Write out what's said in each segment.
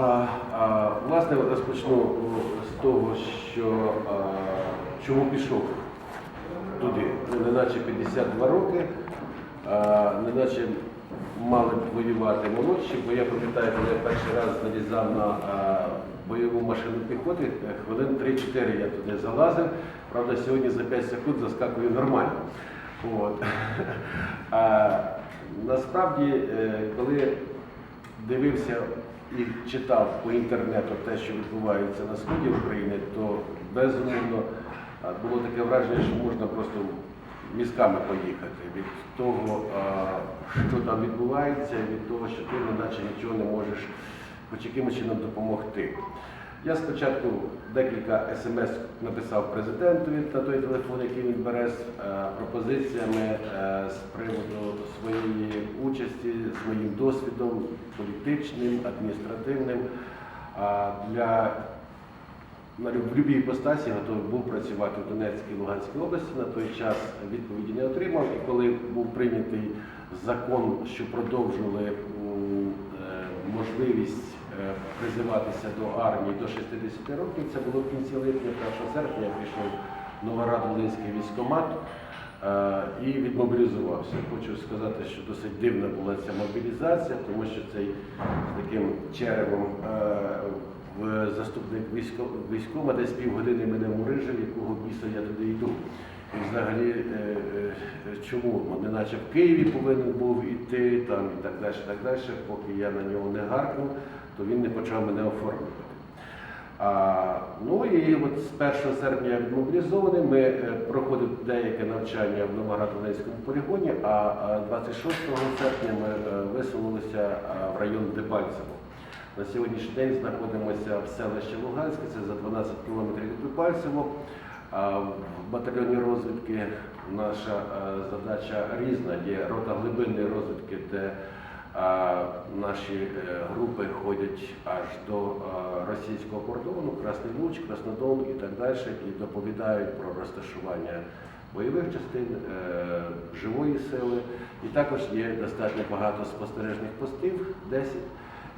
А, а, власне, розпочну з того, що а, чому пішов туди. Ну, Неначе 52 роки, а, неначе мали б воювати молодші, бо я пам'ятаю, коли я перший раз залізав на а, бойову машину піхоти, е, хвилин 3-4 я туди залазив. Правда, сьогодні за 5 секунд заскакую нормально. От. А, насправді, е, коли дивився і читав по інтернету те, що відбувається на сході України, то безумовно було таке враження, що можна просто мізками поїхати від того, що там відбувається, від того, що ти неначе нічого не можеш хоч якимось чином допомогти. Я спочатку декілька смс написав президентові на той телефон, який він бере з е, пропозиціями е, з приводу своєї участі, своїм досвідом політичним, адміністративним. Для на будь-якій готовий був працювати в Донецькій і Луганській області. На той час відповіді не отримав. І коли був прийнятий закон, що продовжували е, можливість призиватися до армії до 60 років, це було в кінці липня, 1 серпня, я прийшов в Новоград-Волинський військкомат е, і відмобілізувався. Хочу сказати, що досить дивна була ця мобілізація, тому що цей з таким черевом е, в заступник військо, військома десь півгодини мене мурижив, якого біса я туди йду. І взагалі, е, е, чому? Ну, Неначе в Києві повинен був іти там і так далі, так далі. Поки я на нього не гаркнув, то він не почав мене оформлювати. А, ну і от з 1 серпня я відмобілізований. Ми е, проходили деяке навчання в Новоград-Волинському полігоні, а а 26 серпня ми е, висунулися е, в район Дебальцево. На сьогоднішній день знаходимося в селищі Луганське, це за 12 кілометрів від Дебальцево. В батальйоні розвідки наша е, задача різна. Є рота глибинної розвідки, де наші е, групи ходять аж до е, російського кордону, Красний Луч, Краснодон і так далі, і доповідають про розташування бойових частин, е, живої сили. І також є достатньо багато спостережних постів, 10,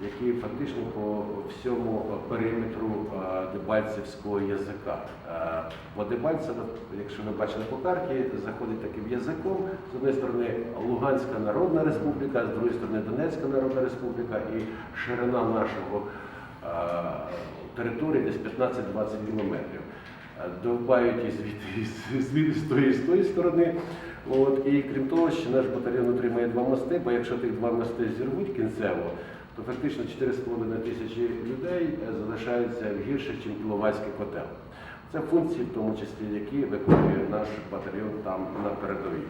які фактично по всьому периметру е, Дебальцевського язика. Е, По Дебальцево, якщо ви бачили по карті, заходить таким язиком. З однієї сторони Луганська Народна Республіка, з другої сторони Донецька Народна Республіка і ширина нашого е, території десь 15-20 кілометрів. Е, Довбають і звідти, з- тої, з тої сторони. От, і крім того, що наш батальйон отримає два мости, бо якщо тих два мости зірвуть кінцево, то фактично 4,5 тисячі людей е, залишаються гірше, ніж Іловайський котел. Це функції, в тому числі, які виконує наш батальйон там на передовій.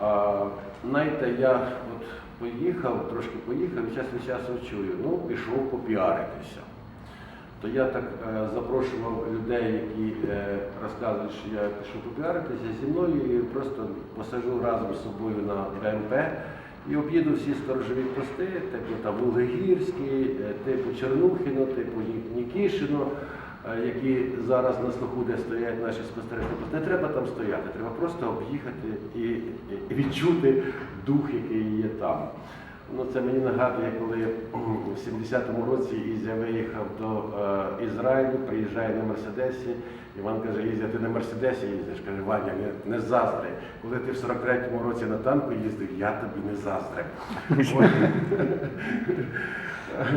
А, знаєте, я от поїхав, трошки поїхав і час від часу чую, ну, пішов попіаритися. То я так е, запрошував людей, які е, розказують, що я пішов попіаритися зі мною і просто посажу разом з собою на БМП і об'їду всі сторожові пости, типу там Лугогірський, е, типу Чернухіно, типу Нікішино, е, які зараз на слуху, де стоять наші спостережні пости. Не треба там стояти, треба просто об'їхати і відчути дух, який є там. Ну, це мені нагадує, коли в 70-му році Ізя виїхав до е, Ізраїлю, приїжджає на Мерседесі. Іван каже, Ізя, ти на Мерседесі їздиш? Каже, Ваня, не, не заздри. Коли ти в 43-му році на танку їздив, я тобі не заздрив.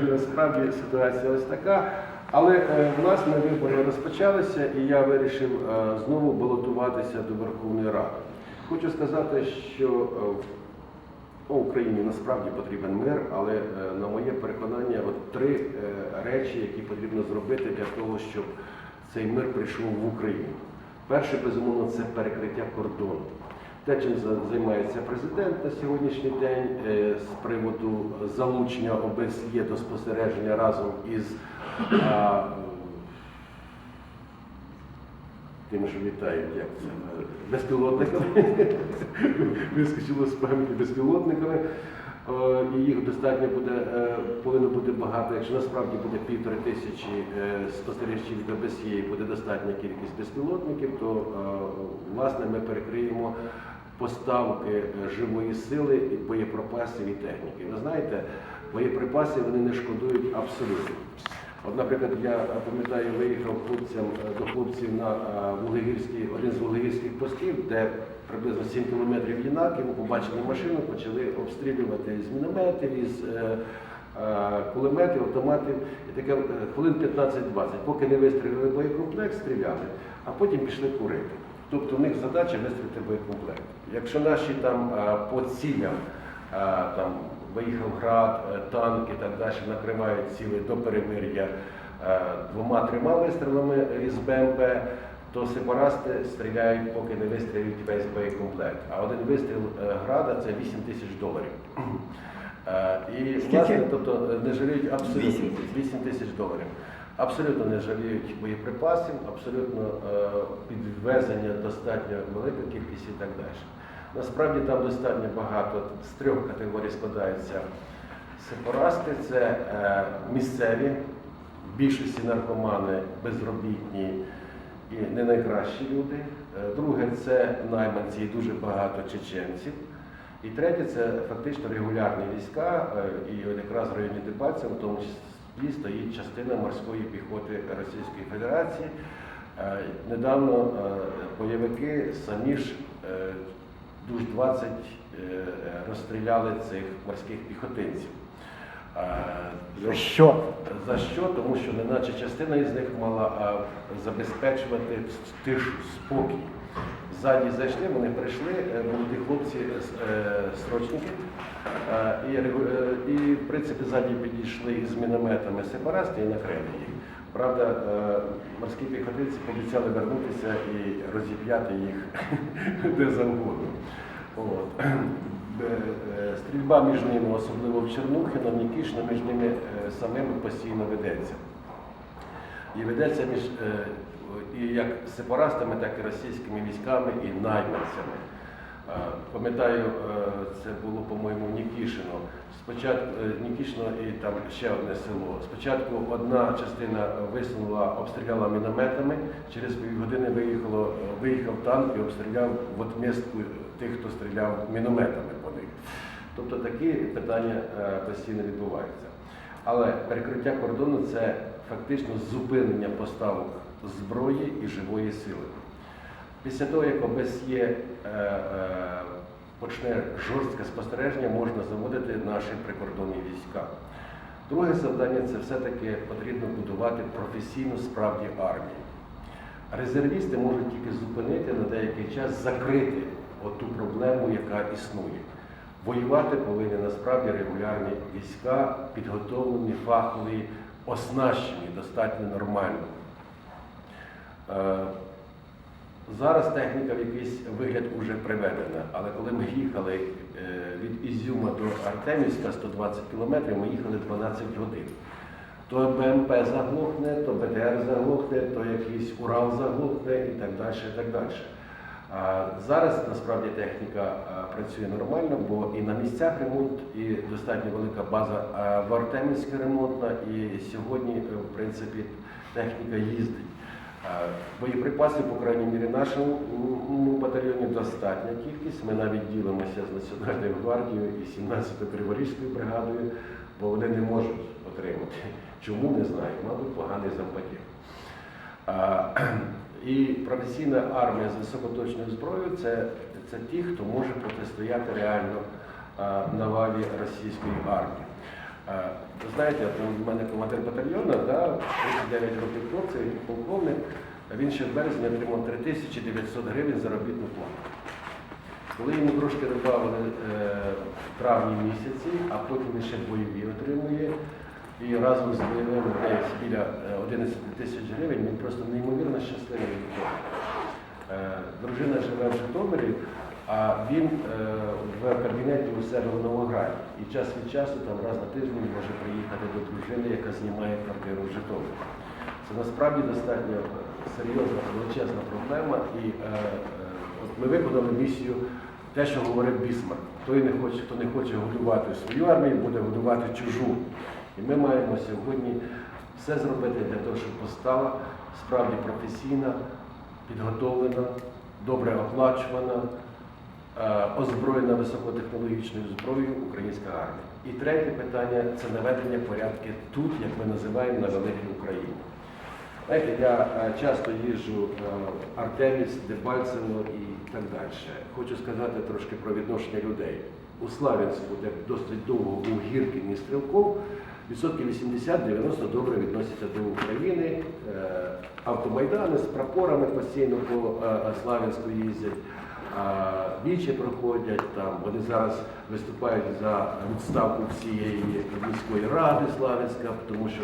Насправді ситуація ось така. Але е, власне вибори розпочалися, і я вирішив е, знову балотуватися до Верховної Ради. Хочу сказати, що е, Ну, Україні насправді потрібен мир, але е, на моє переконання, от три е, речі, які потрібно зробити для того, щоб цей мир прийшов в Україну. Перше, безумовно, це перекриття кордону. Те, чим займається президент на сьогоднішній день е, з приводу залучення ОБСЄ до спостереження разом із а, тим, що літають, як це, е, безпілотниками. Вискочило з пам'яті безпілотниками. Е, І їх достатньо буде, е, повинно бути багато. Якщо насправді буде півтори тисячі спостерігачів ОБСЄ і буде достатня кількість безпілотників, то власне ми перекриємо поставки живої сили, і боєприпасів і техніки. Ви знаєте, боєприпасів вони не шкодують абсолютно. От, наприклад, я пам'ятаю, виїхав хлопцям, е, до хлопців на е, Вуглегірський, один з вуглегірських постів, де приблизно 7 кілометрів юнаки, ми побачили машину, почали обстрілювати з мінометів, із е, е, кулеметів, автоматів. І таке е, хвилин 15-20, поки не вистрілили боєкомплект, стріляли, а потім пішли курити. Тобто у них задача вистрілити боєкомплект. Якщо наші там е, по цілям е, там виїхав град, е, танк і так далі, накривають ціли до перемир'я е, двома-трьома вистрілами із БМП, то сепарасти стріляють, поки не вистрілюють весь боєкомплект. А один вистріл е, града це 8 тисяч доларів. І власне, тобто не жаліють абсолютно 8 тисяч доларів. Абсолютно не жаліють боєприпасів, абсолютно підвезення достатньо велика кількість і так далі. Насправді там достатньо багато з трьох категорій складаються сепарасти. Це е, місцеві, більшості наркомани, безробітні і не найкращі люди. Е, Друге це найманці і дуже багато чеченців. І третє це фактично регулярні війська, е, і якраз в районі Дебальцева, в тому числі стоїть частина морської піхоти Російської Федерації. Недавно бойовики самі ж душ 20 е, розстріляли цих морських піхотинців. Е, Що? за що? Тому що неначе частина із них мала забезпечувати тишу, спокій. Ззаді зайшли, вони прийшли, е, молоді хлопці, е, срочники, е, і, е, і в принципі ззаді підійшли із мінометами сепарасти і накрили їх. Правда, е, морські піхотинці пообіцяли вернутися і розіп'яти їх де завгодно. От. Е, е, Стрільба між ними, особливо в Чернухино, Нікішно, між ними самими постійно ведеться. І ведеться між і як сепаратами, так і російськими військами і найманцями. Пам'ятаю, е, це було, по-моєму, Нікішино. Спочатку е, Нікішино і там ще одне село. Спочатку одна частина висунула, обстріляла мінометами, через півгодини виїхало, виїхав танк і обстріляв в отмістку тих, хто стріляв мінометами по них. Тобто такі питання е, постійно відбуваються. Але перекриття кордону це фактично зупинення поставок зброї і живої сили. Після того, як ОБСЄ е, е, почне жорстке спостереження, можна заводити наші прикордонні війська. Друге завдання це все-таки потрібно будувати професійну справді армію. Резервісти можуть тільки зупинити на деякий час, закрити оту проблему, яка існує. Воювати повинні насправді регулярні війська, підготовлені, фахові, оснащені достатньо нормально. Зараз техніка в якийсь вигляд вже приведена, але коли ми їхали е, від Ізюма до Артемівська 120 кілометрів, ми їхали 12 годин. То БМП заглохне, то БТР заглохне, то якийсь Урал заглохне і так далі. І так далі. А Зараз насправді техніка працює нормально, бо і на місцях ремонт, і достатньо велика база в Артемівська ремонтна, і сьогодні, е, в принципі, техніка їздить. Боєприпасів, по крайній мірі, нашому батальйоні достатня кількість. Ми навіть ділимося з Національною гвардією і 17-ю Криворізькою бригадою, бо вони не можуть отримати. Чому не знаю, мабуть, поганий зампотів. І професійна армія з високоточною зброєю це, це ті, хто може протистояти реально навалі російської армії. Знаєте, у мене командир батальйону, да, 39 років хлопців, полковник, він ще в березні отримав 3900 гривень заробітну плату. Коли йому трошки додавали е, в травні місяці, а потім ще бойові отримує, і разом з бойовими десь біля е, 11 тисяч гривень, він просто неймовірно щасливий. Е, Дружина живе в Житомирі, а він е, в кабінеті у себе в Новограді. І час від часу, там раз на тиждень може приїхати до дружини, яка знімає квартиру в Житомирі. Це насправді достатньо серйозна, величезна проблема. І е, е, от ми виконали місію, те, що говорив Бісмарк. Той не хоче, хто не хоче годувати свою армію, буде годувати чужу. І ми маємо сьогодні все зробити для того, щоб постала справді професійна, підготовлена, добре оплачувана, е, озброєна високотехнологічною зброєю українська армія. І третє питання це наведення порядки тут, як ми називаємо на великій Україні. Знаєте, я е, часто їжджу е, в Артеміс, Дебальцево і так далі. Хочу сказати трошки про відношення людей. У Славянську, де досить довго був Гіркін і Стрілков, відсотків 80-90 добре відносяться до України. Е, Автомайдани з прапорами постійно по е, е, Славянську їздять. Вічі проходять там, вони зараз виступають за відставку всієї міської ради Славянська, тому що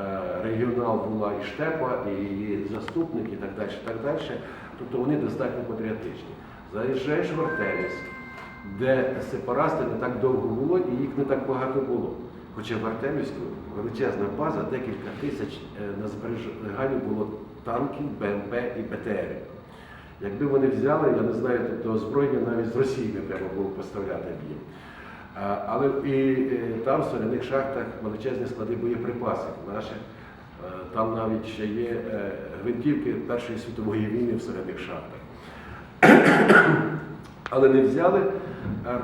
е, регіонал була і Штепа, і її заступник, і так далі. так далі. Тобто вони достатньо патріотичні. Заїжджаєш в Артеміс, де сепарасти не так довго було і їх не так багато було. Хоча в Артемівську величезна база, декілька тисяч е, на зберіганні було танків, БМП і БТР. Якби вони взяли, я не знаю, тобто озброєння навіть з Росії не треба було поставляти б їм. Але і там в соляних шахтах величезні склади боєприпасів наших. Е, Там навіть ще є е, гвинтівки Першої світової війни в соляних шахтах. Але не взяли,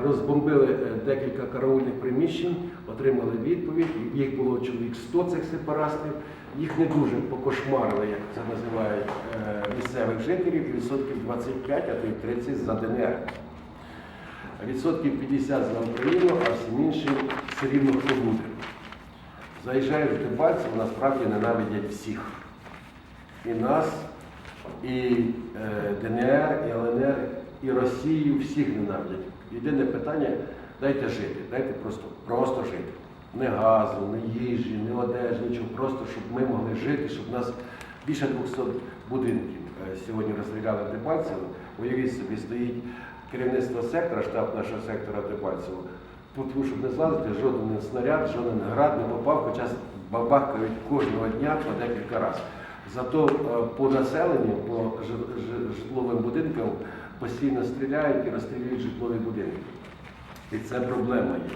розбомбили е, декілька караульних приміщень, отримали відповідь. Їх було чоловік 100 цих сепарастів. Їх не дуже покошмарили, як це називають е, місцевих жителів, відсотків 25, а то й 30 за ДНР. Відсотків 50 за Україну, а всім іншим все рівно хто буде. Заїжджаєш в Дебальцево, насправді ненавидять всіх. І нас, і е, ДНР, і ЛНР, і Росію, всіх ненавидять. Єдине питання дайте жити, дайте просто, просто жити. Не газу, не їжі, не одежі, нічого, просто щоб ми могли жити, щоб нас більше 200 будинків е, сьогодні розстріляли в Дебальцево. Уявіть собі, стоїть керівництво сектора, штаб нашого сектора Дебальцево. Тут, щоб не злазити, жоден снаряд, жоден град не попав, хоча бабахкають кожного дня по декілька разів. Зато е, по населенню, по жи- жи- житловим будинкам постійно стріляють і розстрілюють житлові будинки. І це проблема є.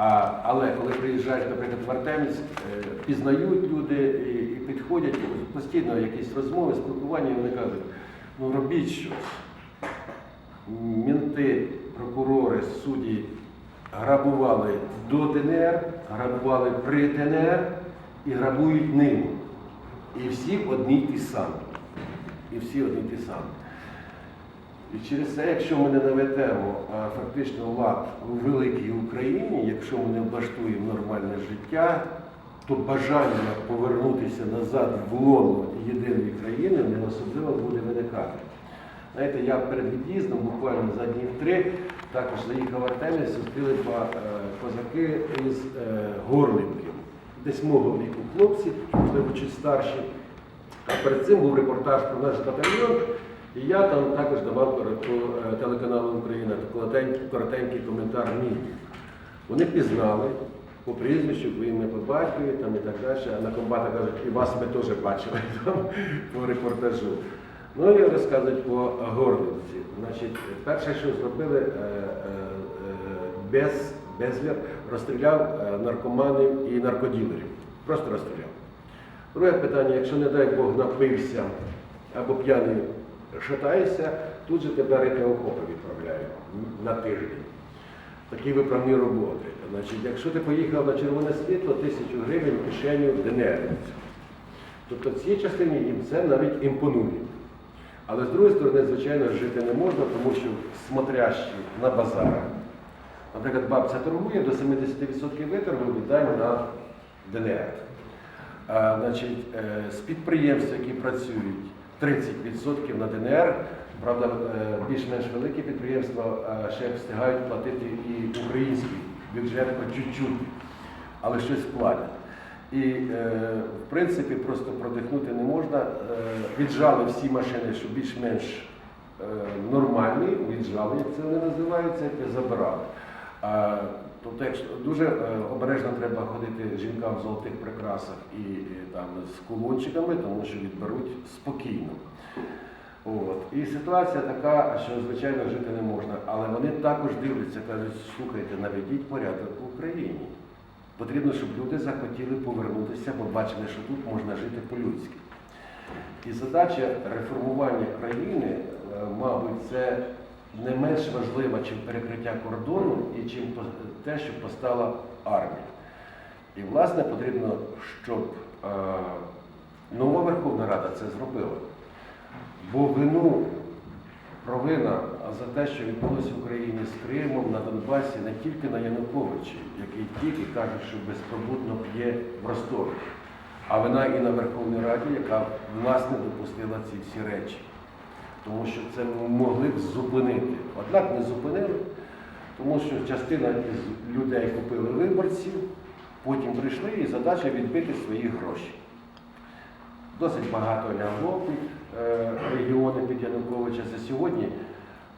А, але коли приїжджаєш, наприклад, в Артеміс, е, пізнають люди і, і підходять, постійно якісь розмови, спілкування, і вони кажуть, ну робіть щось. Мінти, прокурори, судді грабували до ДНР, грабували при ДНР і грабують нині. І всі одні ті самі. І всі одні ті самі. І через це, якщо ми не наведемо фактично лад у великій Україні, якщо ми не влаштуємо нормальне життя, то бажання повернутися назад в лоно єдиної країни не особливо буде виникати. Знаєте, я перед від'їздом, буквально за днів три, також заїхав в Артеміс, зустріли е, козаки із е, Горлівки. Десь мого віку хлопці, можливо, чуть старші. А перед цим був репортаж про наш батальйон, і я там також давав по е, телеканалу Україна коротенький, коротенький коментар мій. Вони пізнали по прізвищу, по ім'я по батькові там і так далі. А на комбата кажуть, і вас ми теж бачили там по репортажу. Ну і розказують по Горлівці. Значить, перше, що зробили, е, е, без, безвір розстріляв наркоманів і наркоділерів. Просто розстріляв. Друге питання, якщо, не дай Бог, напився або п'яний шатаєшся, тут же тебе рити окопи відправляють на тиждень. Такі виправні роботи. Значить, якщо ти поїхав на червоне світло, тисячу гривень в кишеню ДНР. Тобто в цій частині їм це навіть імпонує. Але з другої сторони, звичайно, жити не можна, тому що смотрящі на базарах. Наприклад, бабця торгує до 70% виторгу віддаємо на ДНР. А, значить, е, з підприємств, які працюють, 30% на ДНР. Правда, е, більш-менш великі підприємства ще встигають платити і український бюджет по чуть-чуть, але щось платять. І, е, в принципі, просто продихнути не можна. Е, віджали всі машини, що більш-менш нормальні, віджали, як це вони називаються, і забирали. Тобто, якщо дуже е, обережно треба ходити жінкам в золотих прикрасах і, і там з кулончиками, тому що відберуть спокійно. От. І ситуація така, що звичайно жити не можна. Але вони також дивляться, кажуть, слухайте, наведіть порядок в Україні. Потрібно, щоб люди захотіли повернутися, бо бачили, що тут можна жити по-людськи. І задача реформування країни, е, мабуть, це не менш важлива, чим перекриття кордону і чим те, що постала армія. І, власне, потрібно, щоб е, нова Верховна Рада це зробила. Бо вину, провина за те, що відбулося в Україні з Кримом, на Донбасі, не тільки на Януковичі, який тільки каже, що безпробудно п'є в Ростові, а вина і на Верховній Раді, яка власне допустила ці всі речі. Тому що це могли б зупинити. Однак не зупинили, тому що частина із людей купили виборців, потім прийшли і задача відбити свої гроші. Досить багато лягло е, регіони під Януковича. Це сьогодні,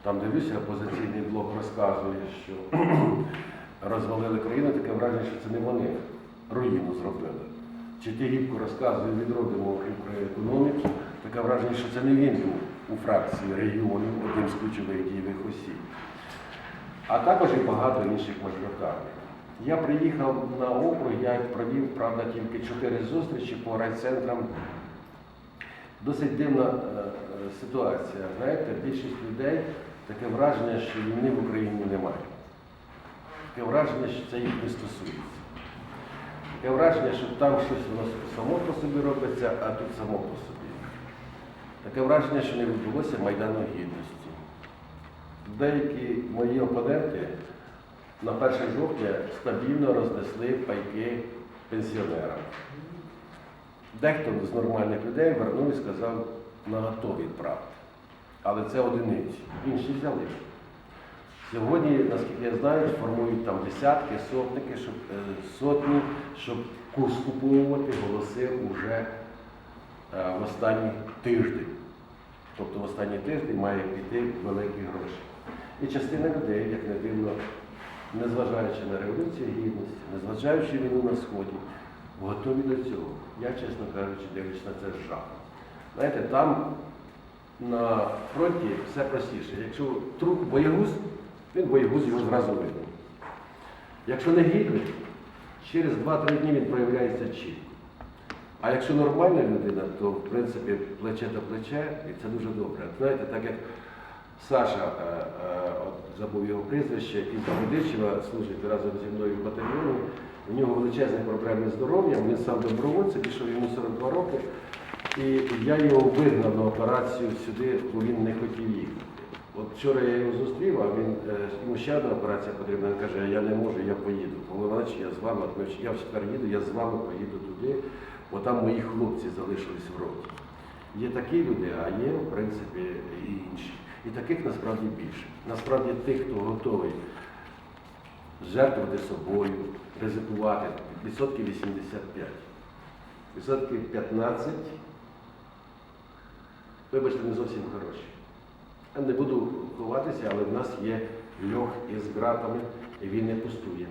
там дивлюся, опозиційний блок розказує, що розвалили країну, таке враження, що це не вони руїну зробили. Чи Тігіпко розказує, відродимо про економіку, таке враження, що це не він був у фракції регіонів, одним з ключових дієвих осіб. А також і багато інших мажоритарних. Я приїхав на округ, я провів, правда, тільки чотири зустрічі по райцентрам. Досить дивна е, ситуація. Знаєте, більшість людей таке враження, що війни в Україні немає. Таке враження, що це їх не стосується. Таке враження, що там щось воно само по собі робиться, а тут само по собі. Таке враження, що не відбулося Майдану Гідності. Деякі мої опоненти на 1 жовтня стабільно рознесли пайки пенсіонерам. Дехто з нормальних людей вернув і сказав на готові відправити. Але це одиниці. Інші взяли. Сьогодні, наскільки я знаю, формують там десятки, сотники, щоб, е, сотні, щоб курс куповувати голоси вже в останній тиждень. Тобто в останній тиждень має піти великі гроші. І частина людей, як не дивно, незважаючи на революцію гідності, незважаючи війну на Сході, готові до цього. Я, чесно кажучи, дивлюсь на це з. Знаєте, там на фронті все простіше. Якщо труп боягуз, він боягуз, його зразу видно. Якщо не гідний, через 2-3 дні він проявляється чітко. А якщо нормальна людина, то в принципі плече до плече, і це дуже добре. Знаєте, так як Саша, е, е, от забув його прізвище, із Медичева служить разом зі мною в батальйоні. У нього величезні проблеми з здоров'ям, він сам добровольцем, пішов йому 42 роки. І я його вигнав на операцію сюди, бо він не хотів їхати. От вчора я його зустрів, а він е, йому ще одна операція потрібна. Він каже, я не можу, я поїду. Іванович, я з вами, я в четвер їду, я з вами поїду туди, бо там мої хлопці залишились в роті. Є такі люди, а є, в принципі, і інші. І таких насправді більше. Насправді тих, хто готовий жертвувати собою, ризикувати, відсотків 85. Відсотків 15, вибачте, не зовсім хороші. Я не буду ховатися, але в нас є льох із ґратами, і він не пустує.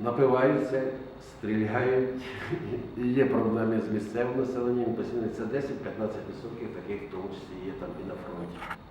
Напиваються, стріляють, і є проблеми з місцевим населенням, це 10-15% таких, в тому числі є там і на фронті.